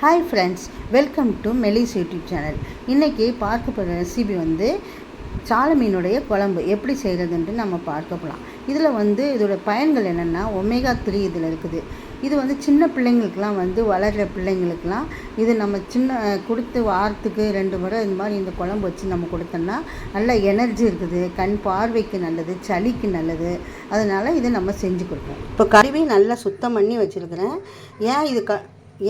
Hi friends welcome to மெலிஸ் YouTube channel இன்றைக்கி பார்க்க போகிற ரெசிபி வந்து சால மீனுடைய குழம்பு. எப்படி செய்கிறதுன்ட்டு நம்ம பார்க்க போகலாம் இதில் வந்து இதோட பயன்கள் என்னென்னா ஒமேகா த்ரீ இதில் இருக்குது. இது வந்து சின்ன பிள்ளைங்களுக்கெலாம் வந்து வளர்கிற பிள்ளைங்களுக்கெலாம் இது நம்ம சின்ன கொடுத்து வாரத்துக்கு ரெண்டு முறை இந்த மாதிரி இந்த குழம்பு வச்சு நம்ம கொடுத்தோம்னா நல்ல எனர்ஜி இருக்குது. கண் பார்வைக்கு நல்லது சளிக்கு நல்லது. அதனால் இதை நம்ம செஞ்சு கொடுப்போம். இப்போ கழுவி நல்லா சுத்தம் பண்ணி வச்சுருக்கிறேன். ஏன் இது க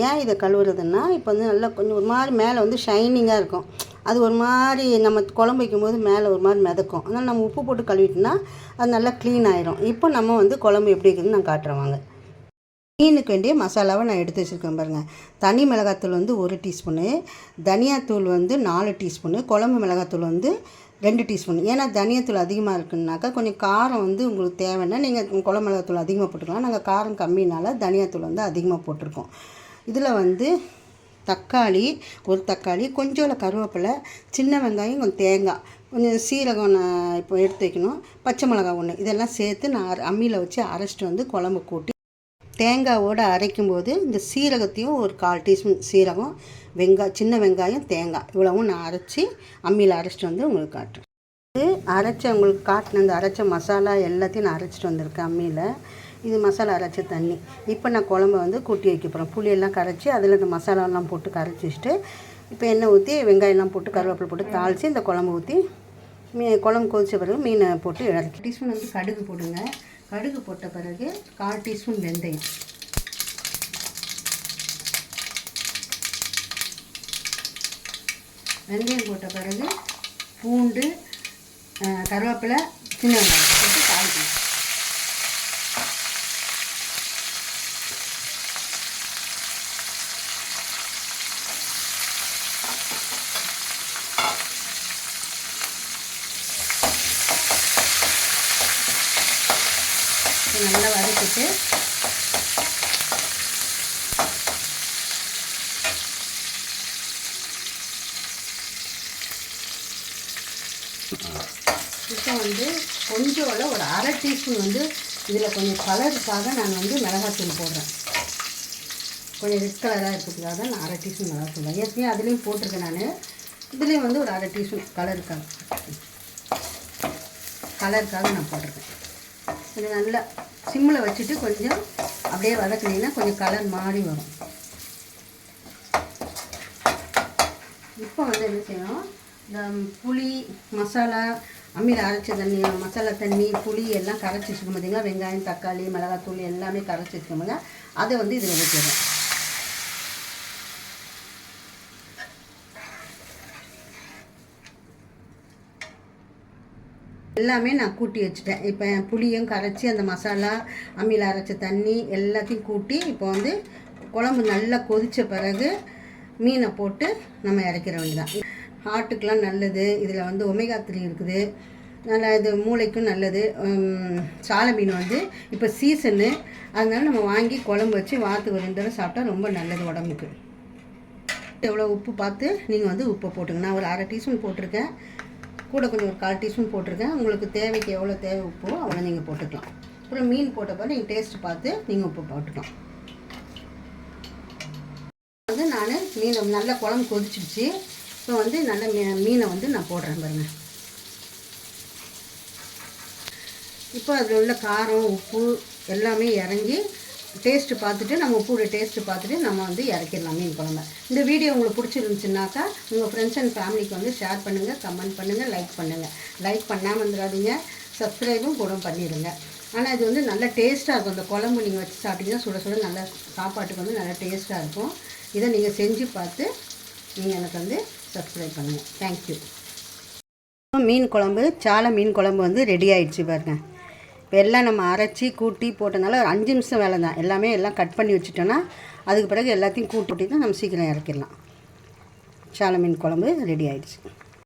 ஏன் இதை கழுவுறதுன்னா இப்போ வந்து நல்லா கொஞ்சம் ஒரு மாதிரி மேலே வந்து ஷைனிங்காக இருக்கும். அது ஒரு மாதிரி நம்ம குழம்பு வைக்கும்போது மேலே ஒரு மாதிரி மிதக்கும். அதனால் நம்ம உப்பு போட்டு கழுவிட்டோம்னா அது நல்லா க்ளீன் ஆயிரும். இப்போ நம்ம வந்து குழம்பு எப்படி இருக்குதுன்னு நான் காட்டுறேன் வாங்க. மீனுக்கு வேண்டிய மசாலாவை நான் எடுத்து வச்சுருக்கேன் பாருங்கள் தனி மிளகாத்தூள் வந்து ஒரு டீஸ்பூனு தனியாத்தூள் வந்து நாலு டீஸ்பூனு குழம்பு மிளகாத்தூள் வந்து ரெண்டு டீஸ்பூன். ஏன்னா தனியாத்தூள் அதிகமாக இருக்குன்னாக்கா கொஞ்சம் காரம் வந்து உங்களுக்கு தேவைன்னா நீங்கள் குழம்பு மிளகாத்தூள் அதிகமாக போட்டுக்கலாம். நாங்கள் காரம் கம்மினால தனியாத்தூள் வந்து அதிகமாக போட்டிருக்கோம். இதில் வந்து தக்காளி ஒரு தக்காளி கொஞ்சோல கருவேப்பிலை சின்ன வெங்காயம் கொஞ்சம் தேங்காய் கொஞ்சம் சீரகம் நான் இப்போ எடுத்து வைக்கணும். பச்சை மிளகா ஒன்று இதெல்லாம் சேர்த்து நான் அம்மியில் வச்சு அரைச்சிட்டு வந்து குழம்பு கூட்டி தேங்காவோடு அரைக்கும்போது இந்த சீரகத்தையும் ஒரு கால் டீஸ்பூன் சீரகம் வெங்காயம் சின்ன வெங்காயம் தேங்காய் இவ்வளவும் நான் அரைச்சி அம்மியில் அரைச்சிட்டு வந்து உங்களுக்கு காட்டுறேன். அரைச்ச உங்களுக்கு காட்டின அந்த அரைச்ச மசாலா எல்லாத்தையும் நான் அரைச்சிட்டு வந்திருக்கேன் அம்மியில். இது மசாலா அரைச்ச தண்ணி. இப்போ நான் குழம்ப வந்து கூட்டி வைக்க போகிறேன் புளியெல்லாம் கரைச்சி அதில் இந்த மசாலாலாம் போட்டு கரைச்சி வச்சுட்டு இப்போ எண்ணெய் ஊற்றி வெங்காயம்லாம் போட்டு கருவேப்பிலை போட்டு தாளித்து இந்த குழம்பு ஊற்றி மீ குழம்பு கொதித்த பிறகு மீனை போட்டு இறக்கி டீஸ்பூன் வந்து கடுகு போடுங்க. கடுகு போட்ட பிறகு கால் டீஸ்பூன் வெந்தயம். வெந்தயம் போட்ட பிறகு பூண்டு கருவேப்பிலை சின்ன வெங்காயம் போட்டு தாளிக்கணும் நல்லா வதக்கிட்டு இப்போ வந்து கொஞ்சம் ஒரு அரை டீஸ்பூன் வந்து இதில் கொஞ்சம் கலருக்காக நான் வந்து மிளகாத்தூள் போடுறேன். கொஞ்சம் ரெட் கலராக இருக்கிறதுக்காக நான் அரை டீஸ்பூன் மிளகாத்தூள். ஏற்கனவே அதுலேயும் போட்டிருக்கேன் நான். இதுலேயும் வந்து ஒரு அரை டீஸ்பூன் கலருக்காக கலருக்காக நான் போட்டிருக்கேன். கொஞ்சம் நல்லா சிம்மில் வச்சுட்டு கொஞ்சம் அப்படியே வதக்குனீங்கன்னா கொஞ்சம் கலர் மாறி வரும். இப்போ வந்து என்ன செய்யணும்? இந்த புளி மசாலா அம்மியில் அரைச்ச தண்ணி மசாலா தண்ணி புளி எல்லாம் கரைச்சி வச்சுக்கோங்க பார்த்தீங்களா வெங்காயம் தக்காளி மிளகாத்தூள் எல்லாமே கரைச்சி வச்சுக்கோங்க அதை வந்து இதில் ஊற்றிடுறேன் எல்லாமே நான் கூட்டி வச்சுட்டேன். இப்போ புளியும் கரைச்சி அந்த மசாலா அம்மியில் அரைச்ச தண்ணி எல்லாத்தையும் கூட்டி இப்போ வந்து குழம்பு நல்லா கொதித்த பிறகு மீனை போட்டு நம்ம இறக்கிற வேண்டியதான் ஹார்ட்டுக்கெலாம் நல்லது. இதில் வந்து ஒமேகா த்ரீ இருக்குது. நல்லா இது மூளைக்கும் நல்லது. சால மீன் வந்து இப்போ சீசனு அதனால நம்ம வாங்கி குழம்பு வச்சு வாரத்துக்கு ரெண்டு தடவை சாப்பிட்டா ரொம்ப நல்லது உடம்புக்கு. எவ்வளோ உப்பு பார்த்து நீங்கள் வந்து உப்பை போட்டுங்க நான் ஒரு அரை டீஸ்பூன் போட்டிருக்கேன். கூட கொஞ்சம் ஒரு கால் டீஸ்பூன் போட்டிருக்கேன். உங்களுக்கு தேவைக்கு எவ்வளோ தேவை உப்போ அவ்வளோ நீங்கள் போட்டுக்கலாம். அப்புறம் மீன் போட்டப்போ நீங்கள் டேஸ்ட்டு பார்த்து நீங்கள் உப்பு போட்டுக்கலாம். வந்து நான் மீனை நல்லா குழம்பு கொதிச்சிடுச்சு. இப்போ வந்து நல்ல மீ மீனை வந்து நான் போடுறேன் பாருங்கள் இப்போ அதில் உள்ள காரம் உப்பு எல்லாமே இறங்கி டேஸ்ட்டு பார்த்துட்டு நம்ம உப்போட டேஸ்ட்டு பார்த்துட்டு நம்ம வந்து இறக்கிடலாம் மீன் குழம்பு. இந்த வீடியோ உங்களுக்கு பிடிச்சிருந்துச்சுனாக்கா உங்கள் ஃப்ரெண்ட்ஸ் அண்ட் ஃபேமிலிக்கு வந்து ஷேர் பண்ணுங்கள் கமெண்ட் பண்ணுங்கள் லைக் பண்ணுங்கள் லைக் பண்ணாமல் வந்துடாதீங்க சப்ஸ்கிரைபும் கூட பண்ணிடுங்க. ஆனால் இது வந்து நல்ல டேஸ்ட்டாக இருக்கும். இந்த குழம்பு நீங்கள் வச்சு சாப்பிட்டீங்கன்னா சுட சுட நல்ல சாப்பாட்டுக்கு வந்து நல்லா டேஸ்ட்டாக இருக்கும். இதை நீங்கள் செஞ்சு பார்த்து நீங்கள் எனக்கு வந்து சப்ஸ்கிரைப் பண்ணுங்கள் தேங்க்யூ மீன் குழம்பு சாலை மீன் குழம்பு வந்து ரெடி ஆகிடுச்சு பாருங்கள் இப்போ எல்லாம் நம்ம அரைச்சி கூட்டி போட்டனால ஒரு அஞ்சு நிமிஷம் வேலை தான் எல்லாமே எல்லாம் கட் பண்ணி வச்சுட்டோன்னா அதுக்கு பிறகு எல்லாத்தையும் கூட்டி தான் நம்ம சீக்கிரம் இறக்கிடலாம். சால மீன் குழம்பு ரெடி ஆகிடுச்சு